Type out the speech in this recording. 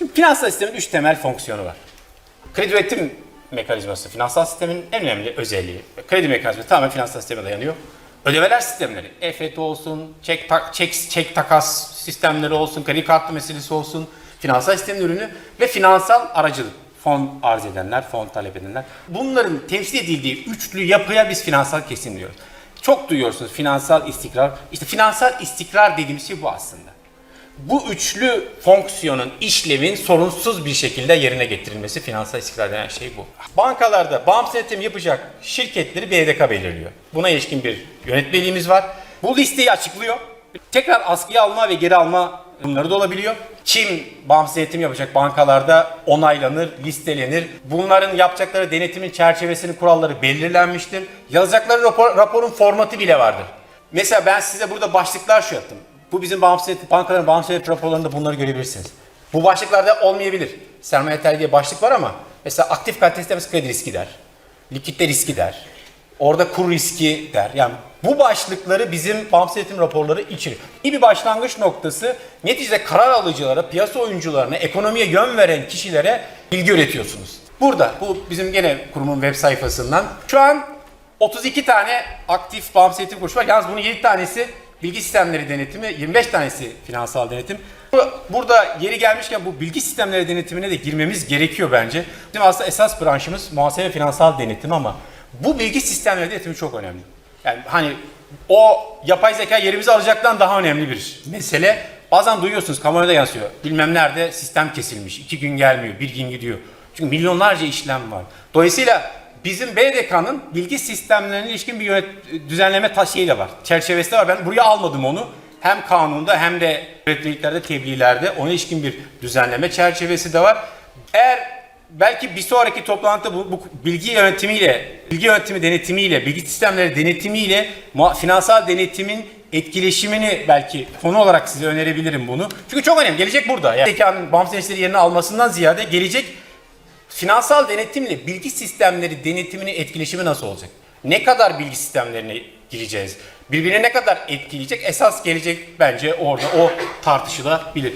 Şimdi finansal sistemin üç temel fonksiyonu var. Kredi üretim mekanizması finansal sistemin en önemli özelliği. Kredi mekanizması tamamen finansal sisteme dayanıyor. Ödemeler sistemleri, EFT olsun, çek, tak, çek, çek takas sistemleri olsun, kredi kartı meselesi olsun, finansal sistemin ürünü ve finansal aracılık. Fon arz edenler, fon talep edenler. Bunların temsil edildiği üçlü yapıya biz finansal kesim diyoruz. Çok duyuyorsunuz finansal istikrar. İşte finansal istikrar dediğimiz şey bu aslında bu üçlü fonksiyonun, işlevin sorunsuz bir şekilde yerine getirilmesi finansal istikrar denen şey bu. Bankalarda bağımsız denetim yapacak şirketleri BDK belirliyor. Buna ilişkin bir yönetmeliğimiz var. Bu listeyi açıklıyor. Tekrar askıya alma ve geri alma durumları da olabiliyor. Kim bağımsız denetim yapacak bankalarda onaylanır, listelenir. Bunların yapacakları denetimin çerçevesinin kuralları belirlenmiştir. Yazacakları rapor- raporun formatı bile vardır. Mesela ben size burada başlıklar şu yaptım. Bu bizim bağımsız bankaların bağımsız raporlarında bunları görebilirsiniz. Bu başlıklarda olmayabilir. Sermaye yeterli diye başlık var ama mesela aktif kalite sistemi kredi riski der. Likitte riski der. Orada kur riski der. Yani bu başlıkları bizim bağımsız denetim raporları içeriyor. İyi bir başlangıç noktası neticede karar alıcılara, piyasa oyuncularına, ekonomiye yön veren kişilere bilgi üretiyorsunuz. Burada bu bizim gene kurumun web sayfasından. Şu an 32 tane aktif bağımsız denetim kuruluşu var. Yalnız bunun 7 tanesi bilgi sistemleri denetimi, 25 tanesi finansal denetim. Bu- Burada yeri gelmişken bu bilgi sistemleri denetimine de girmemiz gerekiyor bence. Bizim aslında esas branşımız muhasebe finansal denetim ama bu bilgi sistemleri denetimi çok önemli. Yani hani o yapay zeka yerimizi alacaktan daha önemli bir mesele. Bazen duyuyorsunuz da yansıyor. Bilmem nerede sistem kesilmiş. iki gün gelmiyor, bir gün gidiyor. Çünkü milyonlarca işlem var. Dolayısıyla bizim BDK'nın bilgi sistemlerine ilişkin bir yönet düzenleme taşıyı da var. Çerçevesi de var. Ben buraya almadım onu. Hem kanunda hem de yönetmeliklerde, tebliğlerde ona ilişkin bir düzenleme çerçevesi de var. Eğer belki bir sonraki toplantıda bu, bu bilgi yönetimiyle, bilgi yönetimi denetimiyle, bilgi sistemleri denetimiyle finansal denetimin etkileşimini belki konu olarak size önerebilirim bunu. Çünkü çok önemli. Gelecek burada. Yani zekanın bağımsız yerini almasından ziyade gelecek Finansal denetimle bilgi sistemleri denetiminin etkileşimi nasıl olacak? Ne kadar bilgi sistemlerine gireceğiz? Birbirine ne kadar etkileyecek? Esas gelecek bence orada o tartışılabilir.